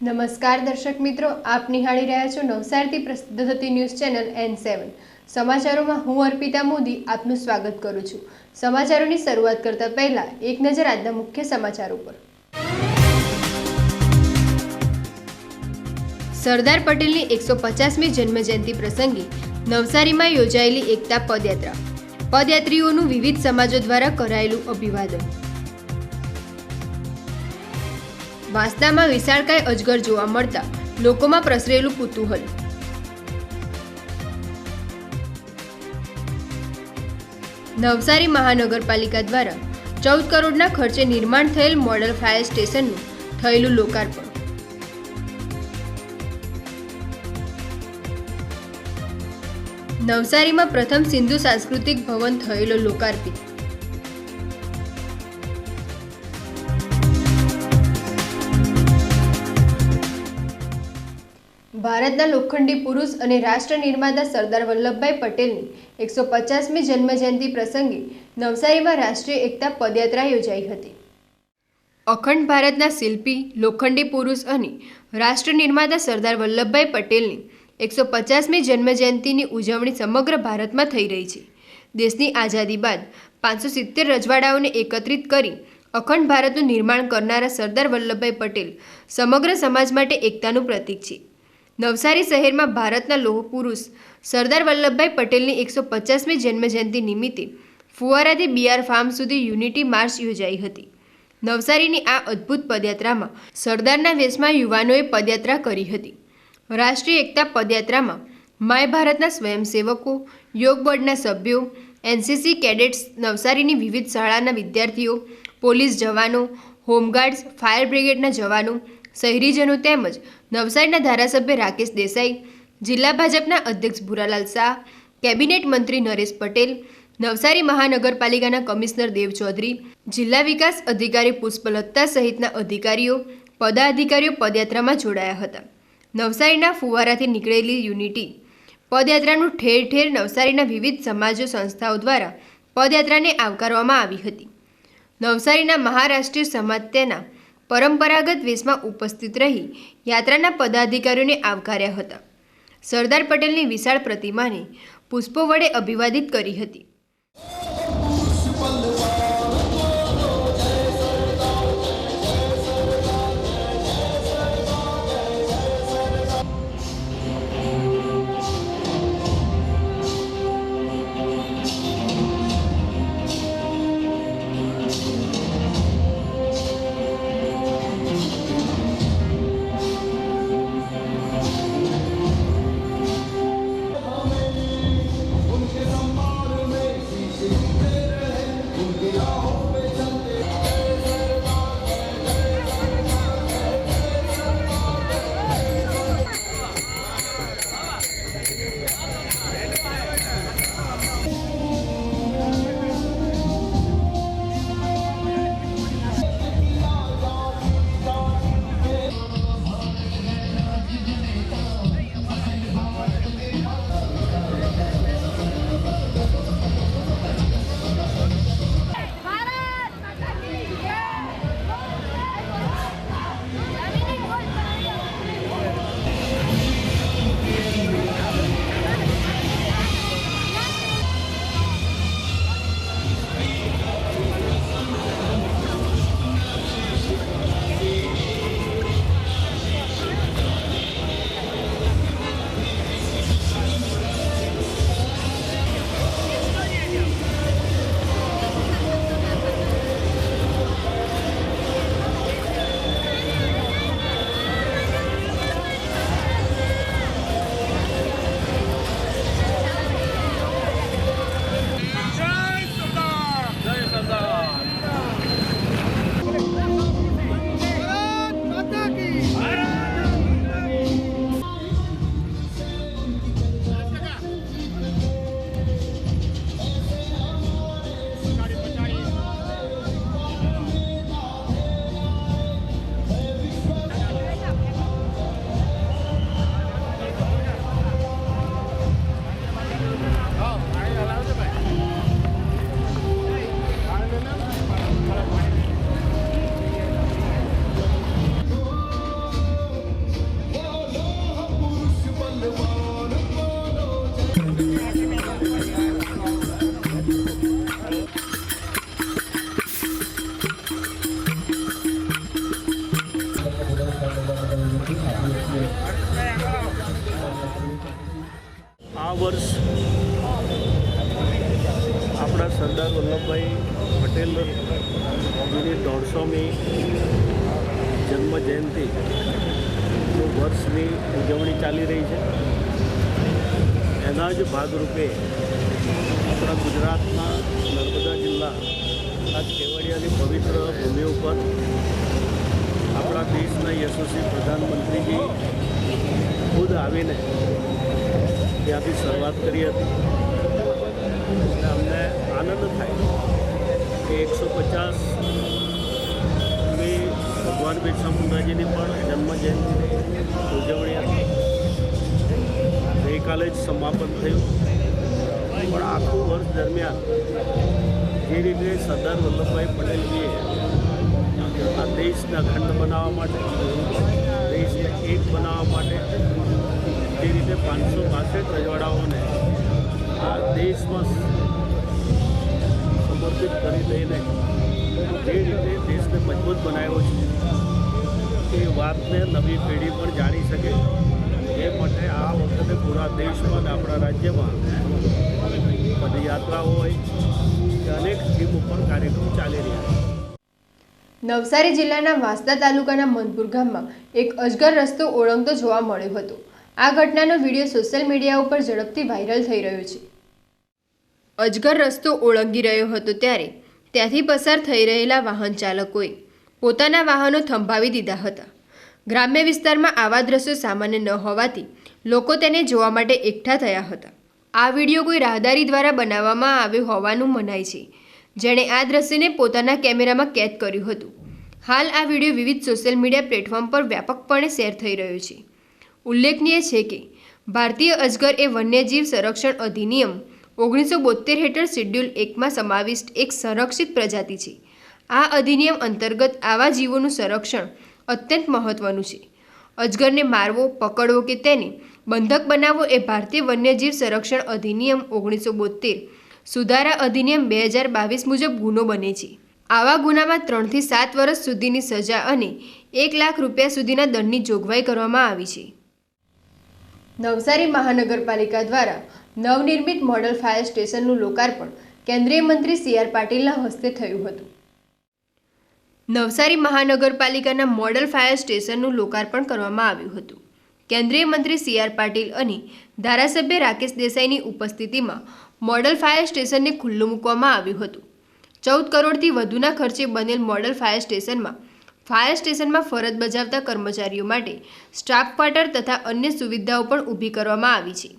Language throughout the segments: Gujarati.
નમસ્કાર દર્શક મિત્રો, આપ નિહાળી રહ્યા છો નવસારથી પ્રસિદ્ધ થતી ન્યૂઝ ચેનલ એન સેવન સમાચારોમાં હું અર્પિતા મોદી આપનું સ્વાગત કરું છું. સમાચારોની શરૂઆત કરતા પહેલા એક નજર આજના મુખ્ય સમાચારો પર સરદાર પટેલની એકસો પચાસમી જન્મજયંતિ પ્રસંગે નવસારીમાં યોજાયેલી એકતા પદયાત્રા. પદયાત્રીઓનું વિવિધ સમાજો દ્વારા કરાયેલું અભિવાદન. વાંસદામાં વિશાળકાય અજગર જોવા મળતા લોકોમાં પ્રસરેલું કુતૂહલ. નવસારી મહાનગરપાલિકા દ્વારા ચૌદ કરોડના ખર્ચે નિર્માણ થયેલ મોડલ ફાયર સ્ટેશનનું થયેલું લોકાર્પણ. નવસારીમાં પ્રથમ સિંધુ સાંસ્કૃતિક ભવન થયેલો લોકાર્પિત. ભારતના લોખંડી પુરુષ અને રાષ્ટ્ર નિર્માતા સરદાર વલ્લભભાઈ પટેલની એકસો પચાસમી જન્મજયંતિ પ્રસંગે નવસારીમાં રાષ્ટ્રીય એકતા પદયાત્રા યોજાઈ હતી. અખંડ ભારતના શિલ્પી, લોખંડી પુરુષ અને રાષ્ટ્ર નિર્માતા સરદાર વલ્લભભાઈ પટેલની એકસો પચાસમી જન્મજયંતિની ઉજવણી સમગ્ર ભારતમાં થઈ રહી છે. દેશની આઝાદી બાદ પાંચસો સિત્તેર રજવાડાઓને એકત્રિત કરી અખંડ ભારતનું નિર્માણ કરનારા સરદાર વલ્લભભાઈ પટેલ સમગ્ર સમાજ માટે એકતાનું પ્રતીક છે. નવસારી શહેરમાં ભારતના લોહ પુરુષ સરદાર વલ્લભભાઈ પટેલની એકસો પચાસમી જન્મજયંતિ નિમિત્તે ફુવારાથી બીઆર ફાર્મ સુધી યુનિટી માર્ચ યોજાઈ હતી. નવસારીની આ અદ્ભુત પદયાત્રામાં સરદારના વેશમાં યુવાનોએ પદયાત્રા કરી હતી. રાષ્ટ્રીય એકતા પદયાત્રામાં માય ભારતના સ્વયંસેવકો, યોગ બોર્ડના સભ્યો, એનસીસી કેડેટ્સ, નવસારીની વિવિધ શાળાના વિદ્યાર્થીઓ, પોલીસ જવાનો, હોમગાર્ડ્સ, ફાયર બ્રિગેડના જવાનો, શહેરીજનો તેમજ નવસારીના ધારાસભ્ય રાકેશ દેસાઈ, જિલ્લા ભાજપના અધ્યક્ષ ભૂરાલાલ શાહ, કેબિનેટ મંત્રી નરેશ પટેલ, નવસારી મહાનગરપાલિકાના કમિશનર દેવ ચૌધરી, જિલ્લા વિકાસ અધિકારી પુષ્પલત્તા સહિતના અધિકારીઓ, પદાધિકારીઓ પદયાત્રામાં જોડાયા હતા. નવસારીના ફુવારાથી નીકળેલી યુનિટી પદયાત્રાનું ઠેર ઠેર નવસારીના વિવિધ સમાજો સંસ્થાઓ દ્વારા પદયાત્રાને આવકારવામાં આવી હતી. નવસારીના મહારાષ્ટ્રીય સમાજ તેના પરંપરાગત વેશમાં ઉપસ્થિત રહી યાત્રાના પદાધિકારીઓને આવકાર્યા હતા. સરદાર પટેલની વિશાળ પ્રતિમાને પુષ્પો વડે અભિવાદિત કરી હતી. આ વર્ષ આપણા સરદાર વલ્લભભાઈ પટેલની દોઢસોમી જન્મ જયંતિનું વર્ષની ઉજવણી ચાલી રહી છે. એના જ ભાગરૂપે આપણા ગુજરાતના નર્મદા જિલ્લા આ કેવડિયાની પવિત્ર ભૂમિ ઉપર આપણા દેશના યશસ્વી પ્રધાનમંત્રીજી ખુદ આવીને ત્યાંથી શરૂઆત કરી હતી. એટલે અમને આનંદ થાય કે એકસો પચાસ ભગવાન બિરસા મુંડાજીની પણ જન્મ ઉજવણી હતી. ગઈકાલે જ સમાપન થયું. પણ આખું વર્ષ દરમિયાન જે રીતે સરદાર વલ્લભભાઈ પટેલજીએ આ દેશને અખંડ બનાવવા માટે, દેશને એક બનાવવા માટે જે રીતે પાંચસો બાસઠ રજવાડાઓને આ દેશમાં સમર્પિત કરી દઈને જે રીતે દેશને મજબૂત બનાવ્યો છે, એ વાતને નવી પેઢી પણ જાણી શકે. એ માટે આ વખતે પૂરા દેશમાં અને આપણા રાજ્યમાં પદયાત્રાઓ હોય કે અનેક થીમ ઉપર કાર્યક્રમ ચાલી રહ્યા છે. નવસારી જિલ્લાના વાંસદા તાલુકાના મનપુર ગામમાં એક અજગર રસ્તો ઓળંગતો જોવા મળ્યો હતો. આ ઘટનાનો વીડિયો સોશિયલ મીડિયા ઉપર ઝડપથી વાયરલ થઈ રહ્યો છે. અજગર રસ્તો ઓળંગી રહ્યો હતો ત્યારે ત્યાંથી પસાર થઈ રહેલા વાહન ચાલકોએ પોતાના વાહનો થંભાવી દીધા હતા. ગ્રામ્ય વિસ્તારમાં આવા દ્રશ્યો સામાન્ય ન હોવાથી લોકો તેને જોવા માટે એકઠા થયા હતા. આ વીડિયો કોઈ રાહદારી દ્વારા બનાવવામાં આવ્યો હોવાનું મનાય છે. જેણે આ દ્રશ્યને પોતાના કેમેરામાં કેદ કર્યું હતું. હાલ આ વીડિયો વિવિધ સોશિયલ મીડિયા પ્લેટફોર્મ પર વ્યાપકપણે શેર થઈ રહ્યો છે. ઉલ્લેખનીય છે કે, ભારતીય અજગર એ વન્યજીવ સંરક્ષણ અધિનિયમ ઓગણીસો બોતેર હેઠળ શેડ્યુલ એકમાં સમાવિષ્ટ એક સંરક્ષિત પ્રજાતિ છે. આ અધિનિયમ અંતર્ગત આવા જીવોનું સંરક્ષણ અત્યંત મહત્વનું છે. અજગરને મારવો, પકડવો કે તેને બંધક બનાવવો એ ભારતીય વન્યજીવ સંરક્ષણ અધિનિયમ ઓગણીસો બોતેર સુધારા અધિનિયમ બે હજાર બાવીસ મુજબ ગુનો બને છે. આવા ગુનામાં ત્રણથી સાત વર્ષ સુધીની સજા અને એક લાખ રૂપિયા સુધીના દંડની જોગવાઈ કરવામાં આવી છે. નવસારી મહાનગરપાલિકા દ્વારા નવનિર્મિત મોડલ ફાયર સ્ટેશનનું લોકાર્પણ કેન્દ્રીય મંત્રી સી આર પાટીલના હસ્તે થયું હતું. નવસારી મહાનગરપાલિકાના મોડલ ફાયર સ્ટેશનનું લોકાર્પણ કરવામાં આવ્યું હતું. કેન્દ્રીય મંત્રી સી આર પાટીલ અને ધારાસભ્ય રાકેશ દેસાઈની ઉપસ્થિતિમાં મોડલ ફાયર સ્ટેશનને ખુલ્લું મૂકવામાં આવ્યું હતું. ચૌદ કરોડથી વધુના ખર્ચે બનેલ મોડલ ફાયર સ્ટેશનમાં ફાયર સ્ટેશનમાં ફરજ બજાવતા કર્મચારીઓ માટે સ્ટાફ ક્વાર્ટર તથા અન્ય સુવિધાઓ પણ ઊભી કરવામાં આવી છે.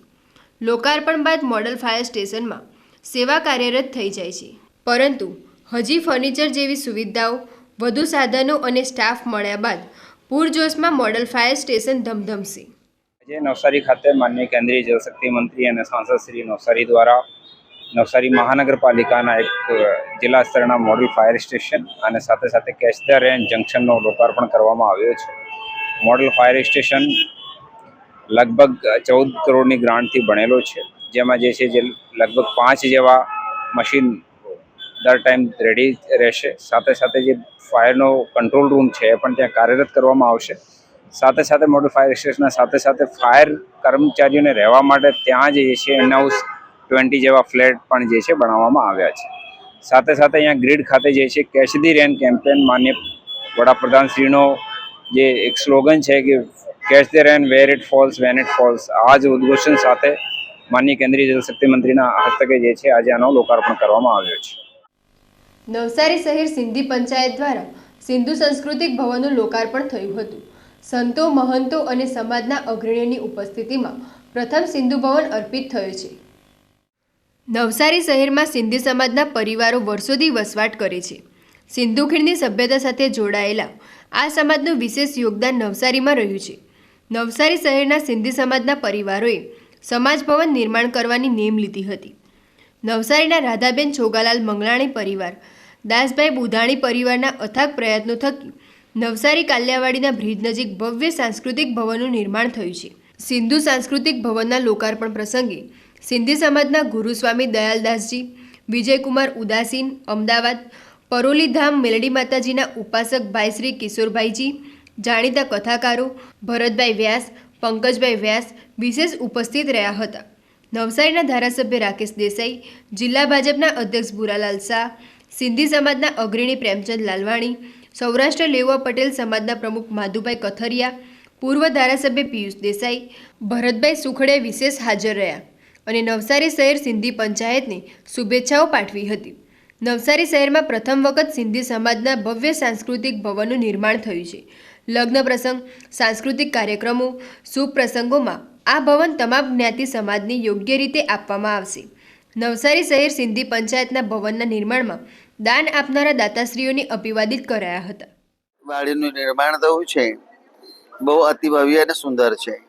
લોકાર્પણ બાદ મોડલ ફાયર સ્ટેશનમાં સેવા કાર્યરત થઈ જાય છે. પરંતુ હજી ફર્નિચર જેવી સુવિધાઓ વધુ સાધનો અને સ્ટાફ મળ્યા બાદ પૂરજોશમાં મોડલ ફાયર સ્ટેશન ધમધમશે. આજે નવસારી ખાતે માનનીય કેન્દ્રીય જલશક્તિ મંત્રી અને સાંસદ શ્રી નવસારી દ્વારા નવસારી મહાનગરપાલિકાના એક જિલ્લા સ્તરના મોડલ ફાયર સ્ટેશન અને સાથે સાથે કેચ ધ રેન જંકશનનું લોકાર્પણ કરવામાં આવ્યો છે. મોડલ ફાયર સ્ટેશન લગભગ ચૌદ કરોડની ગ્રાન્ટથી બનેલો છે. જેમાં જે છે જે લગભગ પાંચ જેવા મશીન દર ટાઈમ રેડી રહેશે. સાથે સાથે જે ફાયરનો કંટ્રોલ રૂમ છે એ પણ ત્યાં કાર્યરત કરવામાં આવશે. સાથે સાથે મોડલ ફાયર સ્ટેશનના સાથે સાથે ફાયર કર્મચારીઓને રહેવા માટે ત્યાં જે છે ઇનહાઉસ ટ્વેન્ટી જેવા ફ્લેટ પણ જે છે બનાવવામાં આવ્યા છે. સાથે સાથે અહીંયા ગ્રીડ ખાતે જે છે કેચ ધી રેન કેમ્પેન માન્ય વડાપ્રધાન શ્રીનો જે એક સ્લોગન છે કે catch the rain where it falls when it falls આ જ ઉદ્ઘોષણ સાથે માનનીય કેન્દ્રીય જલશક્તિ મંત્રીના હસ્તકે જે છે આજે આનો લોકાર્પણ કરવામાં આવ્યો છે. નવસારી શહેર સિંધી પંચાયત દ્વારા સિંધુ સાંસ્કૃતિક ભવનનું લોકાર્પણ થયું હતું. સંતો, મહંતો અને સમાજના અગ્રણીઓની ઉપસ્થિતિમાં પ્રથમ સિંધુ ભવન અર્પિત થયું છે. નવસારી શહેરમાં સિંધી સમાજના પરિવારો વર્ષોથી વસવાટ કરે છે. સિંધુ ખીણની સભ્યતા સાથે જોડાયેલા આ સમાજનું વિશેષ યોગદાન નવસારીમાં રહ્યું છે. નવસારી શહેરના સિંધી સમાજના પરિવારોએ સમાજ ભવન નિર્માણ કરવાની નેમ લીધી હતી. નવસારીના રાધાબેન છોગાલાલ મંગલાણી પરિવાર દાસભાઈ બુધાણી પરિવારના અથાગ પ્રયત્નો થકી નવસારી કાલિયાવાડીના બ્રિજ નજીક ભવ્ય સાંસ્કૃતિક ભવનનું નિર્માણ થયું છે. સિંધુ સાંસ્કૃતિક ભવનના લોકાર્પણ પ્રસંગે સિંધી સમાજના ગુરુસ્વામી દયાલદાસજી, વિજયકુમાર ઉદાસીન, અમદાવાદ, પરોલીધામ મેલડી માતાજીના ઉપાસક ભાઈ શ્રી કિશોરભાઈજી, જાણીતા કથાકારો ભરતભાઈ વ્યાસ, પંકજભાઈ વ્યાસ વિશેષ ઉપસ્થિત રહ્યા હતા. નવસારીના ધારાસભ્ય રાકેશ દેસાઈ, જિલ્લા ભાજપના અધ્યક્ષ ભૂરાલાલ શાહ સિંધી સમાજના અગ્રણી પ્રેમચંદ લાલવાણી, સૌરાષ્ટ્ર લેવા પટેલ સમાજના પ્રમુખ માધુભાઈ કથરિયા, પૂર્વ ધારાસભ્ય પિયુષ દેસાઈ, ભરતભાઈ સુખડે વિશેષ હાજર રહ્યા અને નવસારી શહેર સિંધી પંચાયતને શુભેચ્છાઓ પાઠવી હતી. નવસારી શહેરમાં પ્રથમ વખત સિંધી સમાજના ભવ્ય સાંસ્કૃતિક ભવનનું નિર્માણ થયું છે. લગ્ન પ્રસંગ, સાંસ્કૃતિક કાર્યક્રમો, શુભ પ્રસંગોમાં આ ભવન તમામ જ્ઞાતિ સમાજને યોગ્ય રીતે આપવામાં આવશે. નવસારી શહેર સિંધી પંચાયતના ભવનના નિર્માણમાં દાન આપનારા દાતાશ્રીઓને અભિવાદિત કરાયા હતા. વાડીનું નિર્માણ થયું છે. બહુ અતિભવ્ય અને સુંદર છે.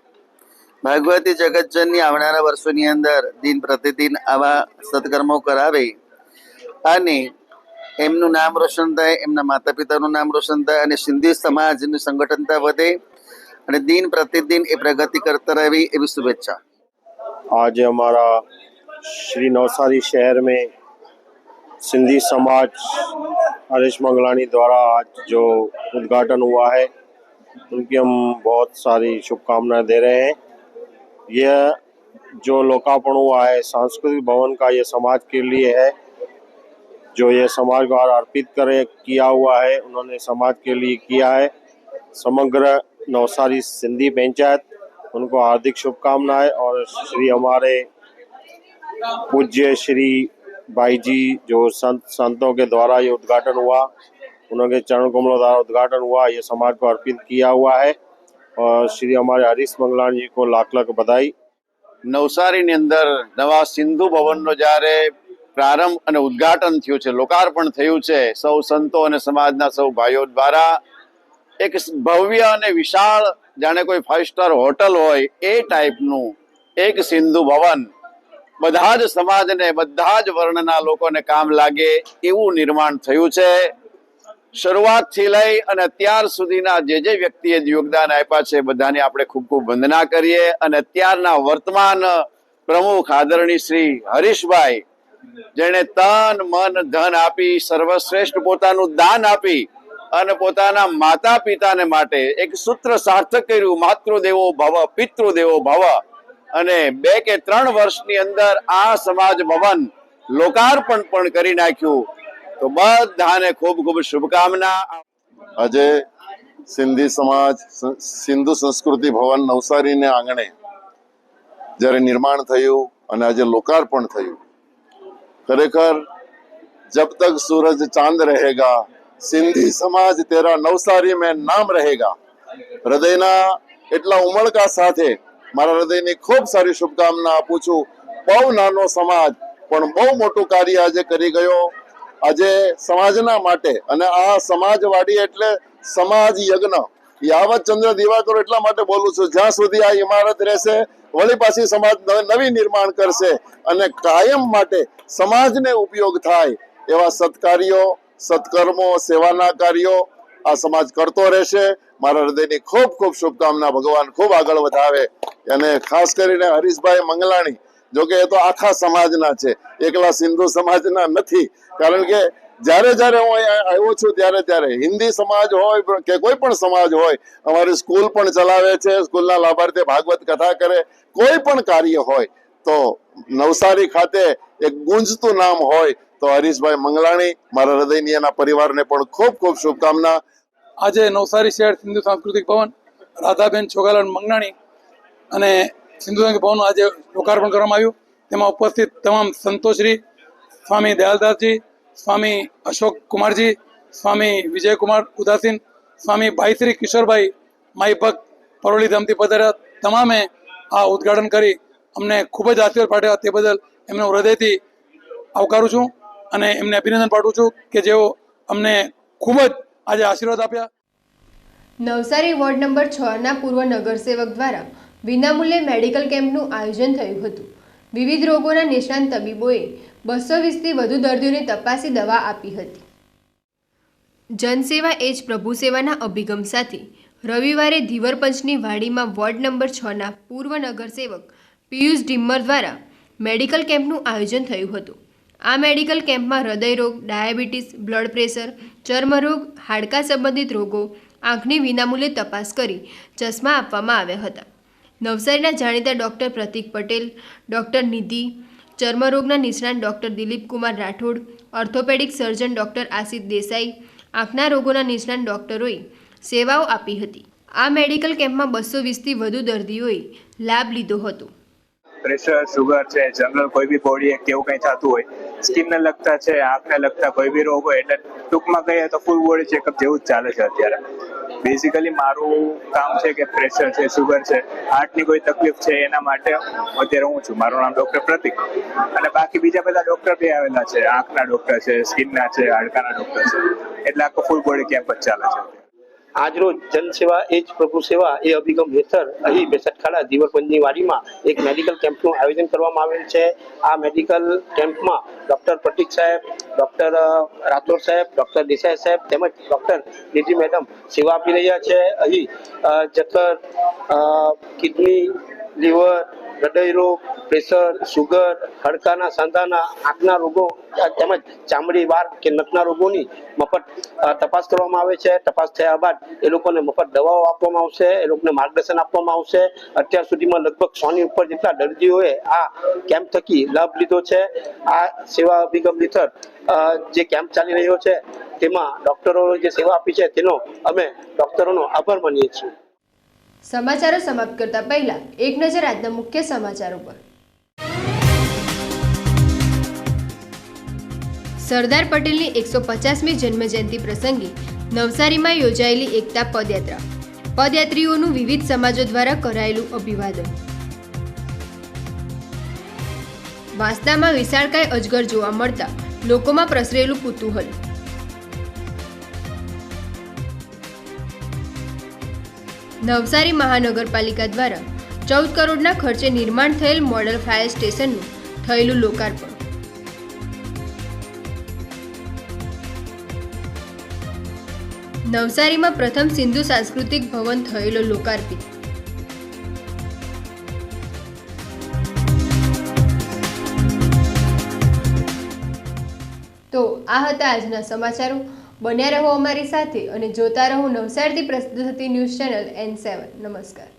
ભાગવતી જગતજનની આવનારા વર્ષોની અંદર દિન પ્રતિદિન આવા સત્કર્મો કરાવે અને એમનું નામ રોશન થાય એમના માતા પિતાનું નામ રોશન થાય અને સિંધી સમાજની સંગઠનતા વધે અને દિન પ્રતિદિન એ પ્રગતિ કરતા રહેવી એવી શુભેચ્છા. આજે અમારા શ્રી નવસારી શહેર મેં सिंधी समाज हरीश मंगलानी द्वारा आज जो उद्घाटन हुआ है, उनकी हम बहुत सारी शुभकामनाएँ दे रहे हैं। यह जो लोकार्पण हुआ है, सांस्कृतिक भवन का ये समाज के लिए है, जो ये समाज द्वारा अर्पित करे, किया हुआ है, उन्होंने समाज के लिए किया है। समग्र नवसारी सिंधी पंचायत, उनको हार्दिक शुभकामनाएँ और श्री हमारे पूज्य श्री भाई जी जो संत संतों के द्वारा ये उद्घाटन हुआ उनके चरण कमलों द्वारा उद्घाटन हुआ ये समाज को अर्पित किया हुआ है और श्री हमारे हरीश मंगलान जी को लाख लाख बधाई નવસારીની અંદર નવા સિંધુ ભવનનો જ્યારે પ્રારંભ અને ઉદ્ઘાટન થયું છે લોકાર્પણ થયું છે સૌ સંતો અને સમાજના સૌ ભાઈઓ દ્વારા એક ભવ્ય અને વિશાળ જાણે કોઈ ફાઇવ સ્ટાર હોટલ હોય એ ટાઈપનું એક સિંધુ ભવન બધા જ સમાજને બધા જ વર્ણના લોકોને કામ લાગે એવું નિર્માણ થયું છે. શરૂઆતથી લઈ અને અત્યાર સુધીના જે જે વ્યક્તિએ યોગદાન આપ્યા છે, બધાને આપણે ખૂબ ખૂબ વંદના કરીએ અને અત્યારના વર્તમાન પ્રમુખ આદરણીય શ્રી હરીશભાઈ, જેણે તન, મન, ધન આપી, સર્વશ્રેષ્ઠ પોતાનું દાન આપી અને પોતાના માતા પિતાને માટે એક સૂત્ર સાર્થક કર્યું, માતૃદેવો ભવ, પિતૃદેવો ભવ. અને બે કે ત્રણ વર્ષની અંદર આ સમાજ ભવન લોકાર્પણ પણ કરી નાખ્યું. તો બધાને ખૂબ ખૂબ શુભકામના. આજે સિંધી સમાજ, સિંધુ સંસ્કૃતિ ભવન નવસારીને આંગણે જ્યારે નિર્માણ થયું અને આજે લોકાર્પણ થયું, ખરેખર જબ તક સૂરજ ચાંદ રહેગા, સિંધી સમાજ તેરા નવસારી મેં નામ રહેગા. હૃદયના એટલા ઉમળકા સાથે મારા હૃદયની ખૂબ સારી શુભકામના આપું છું. બહુ નાનો સમાજ, પણ બહુ મોટું કાર્ય આજે કરી ગયો. આજે સમાજના માટે, અને આ સમાજવાડી એટલે સમાજ યજ્ઞ. યાવત ચંદ્ર દિવાકર એટલા માટે બોલું છું, જ્યાં સુધી આ ઇમારત રહેશે, વળી પાછી સમાજ નવ- નિર્માણ કરશે, અને કાયમ માટે સમાજને ઉપયોગ થાય એવા સત્કાર્યો, સત્કર્મો, સેવાના કાર્યો આ સમાજ કરતો રહેશે. મારા હૃદયની ખૂબ ખૂબ શુભકામના ભગવાન ખૂબ આગળ વધાવે. અને ખાસ કરીને હરીશભાઈ મંગલાણી જોકે એ તો આખા સમાજના છે. એકલા સિંધુ સમાજના નથી. કારણ કે જ્યારે જ્યારે હું અહીંયા આવ્યો છું, ત્યારે ત્યારે હિન્દી સમાજ હોય કે કોઈ પણ સમાજ હોય, અમારી સ્કૂલ પણ ચલાવે છે. સ્કૂલના લાભાર્થી ભાગવત કથા કરે. કોઈ પણ કાર્ય હોય તો નવસારી ખાતે એક ગુંજતું નામ હોય તો હરીશભાઈ મંગલાણી, મારા હૃદયની એના પરિવારને પણ ખૂબ ખૂબ શુભકામના. આજે નવસારી શહેર સિંધુ સાંસ્કૃતિક ભવન, રાધાબેન છોગાલાલ મંગલાણી અને સિંધુ સાંસ્કૃતિક ભવનનું આજે લોકાર્પણ કરવામાં આવ્યું. તેમાં ઉપસ્થિત તમામ સંતોશ્રી સ્વામી દયાલદાસજી, સ્વામી અશોક કુમારજી, સ્વામી વિજયકુમાર ઉદાસીન, સ્વામી ભાઈશ્રી કિશોરભાઈ, માઈ ભક્ત પરોળી ધામથી પધાર્યા. તમામે આ ઉદ્ઘાટન કરી અમને ખૂબ જ આશીર્વાદ પાઠવ્યા તે બદલ એમનો હૃદયથી આવકારું છું અને એમને અભિનંદન પાઠવું છું કે જેઓ અમને ખૂબ જ આજે આશીર્વાદ આપ્યા. નવસારી વોર્ડ નંબર છના પૂર્વ નગરસેવક દ્વારા વિનામૂલ્યે મેડિકલ કેમ્પનું આયોજન થયું હતું. વિવિધ રોગોના નિષ્ણાંત તબીબોએ બસો વીસથી વધુ દર્દીઓને તપાસી દવા આપી હતી. જનસેવા એ જ પ્રભુ સેવાના અભિગમ સાથે રવિવારે ધીવરપંચની વાડીમાં વોર્ડ નંબર છના પૂર્વ નગરસેવક પિયુષ ડિમ્મર દ્વારા મેડિકલ કેમ્પનું આયોજન થયું હતું. આ મેડિકલ કેમ્પમાં હૃદયરોગ ડાયાબિટીસ, બ્લડ પ્રેશર ચર્મરોગ હાડકા સંબંધિત રોગો, આંખની વિનામૂલ્યે તપાસ કરી ચશ્મા આપવામાં આવ્યા હતા. નવસારીના જાણીતા ડૉક્ટર પ્રતિક પટેલ, ડૉક્ટર નિધિ ચર્મરોગના નિષ્ણાત doctor Dilip Kumar Rathod, orthopaedic surgeon doctor Ashish Desai, આંખના રોગોના નિષ્ણાત ડૉક્ટરોએ સેવાઓ આપી હતી. આ મેડિકલ કેમ્પમાં બસો વીસથી વધુ દર્દીઓએ લાભ લીધો હતો. પ્રેશર સુગર છે, જનરલ કોઈ બી બોડી એક કેવું કંઈ થતું હોય સ્કિનને લગતા છે, આંખને લગતા કોઈ બી રોગ હોય, એટલે ટૂંકમાં કહીએ તો ફૂલ બોડી ચેકઅપ જેવું જ ચાલે છે અત્યારે. બેઝિકલી મારું કામ છે કે પ્રેશર છે સુગર છે હાર્ટની કોઈ તકલીફ છે એના માટે અત્યારે હું છું. મારું નામ ડૉક્ટર પ્રતિક. અને બાકી બીજા બધા ડૉક્ટર બી આવેલા છે. આંખના ડૉક્ટર છે સ્કિનના છે, હાડકાના ડૉક્ટર છે. એટલે આખો ફૂલ બોડી કેમ્પ જ ચાલે છે. આજરોજ જનસેવા એ જ પ્રભુ સેવા, એ અભિગમ હેઠળ અહીં બેસટખાડા ધીવરપંજની વાડીમાં એક મેડિકલ કેમ્પનું આયોજન કરવામાં આવેલ છે. આ મેડિકલ કેમ્પમાં ડૉક્ટર પ્રતિક સાહેબ, ડૉક્ટર રાઠોડ સાહેબ, ડૉક્ટર દેસાઈ સાહેબ તેમજ ડૉક્ટર નીતિ મેડમ સેવા આપી રહ્યા છે. અહીં જઠર કિડની લીવર હૃદયરોગ પ્રેશર, સુગર, હડકાના, સાંધાના, આંખના રોગો, તેમજ ચામડી વાર કે નખના રોગોની મફત તપાસ કરવામાં આવે છે. તપાસ થયા બાદ એ લોકોને મફત દવાઓ આપવામાં આવશે, એ લોકોને માર્ગદર્શન આપવામાં આવશે. અત્યાર સુધીમાં લગભગ સોની ઉપર જેટલા દર્દીઓએ આ કેમ્પ થકી લાભ લીધો છે. આ સેવા અભિગમ હેઠળ જે કેમ્પ ચાલી રહ્યો છે, તેમાં ડોક્ટરો જે સેવા આપી છે, તેનો અમે ડોક્ટરોનો આભાર માનીએ છીએ. સમાચારો સમાપ્ત કરતા પહેલા એક નજર આજના મુખ્ય સમાચારો પર. સરદાર પટેલની એકસો પચાસમી જન્મજયંતિ પ્રસંગે નવસારીમાં યોજાયેલી એકતા પદયાત્રા. પદયાત્રીઓનું વિવિધ સમાજો દ્વારા કરાયેલું અભિવાદન. વાંસદામાં વિશાળકાય અજગર જોવા મળતા લોકોમાં પ્રસરેલું કુતૂહલ. નવસારી મહાનગરપાલિકા દ્વારા ચૌદ કરોડના ખર્ચે નિર્માણ થયેલ મોડલ ફાયર સ્ટેશનનું થયેલું લોકાર્પણ. નવસારીમાં પ્રથમ સિંધુ સાંસ્કૃતિક ભવન થયેલો લોકાર્પિત. તો આ હતા આજના સમાચારો. બન્યા રહો અમારી સાથે અને જોતા રહો નવસારીથી પ્રસ્તુત થતી ન્યૂઝ ચેનલ એન સેવન નમસ્કાર.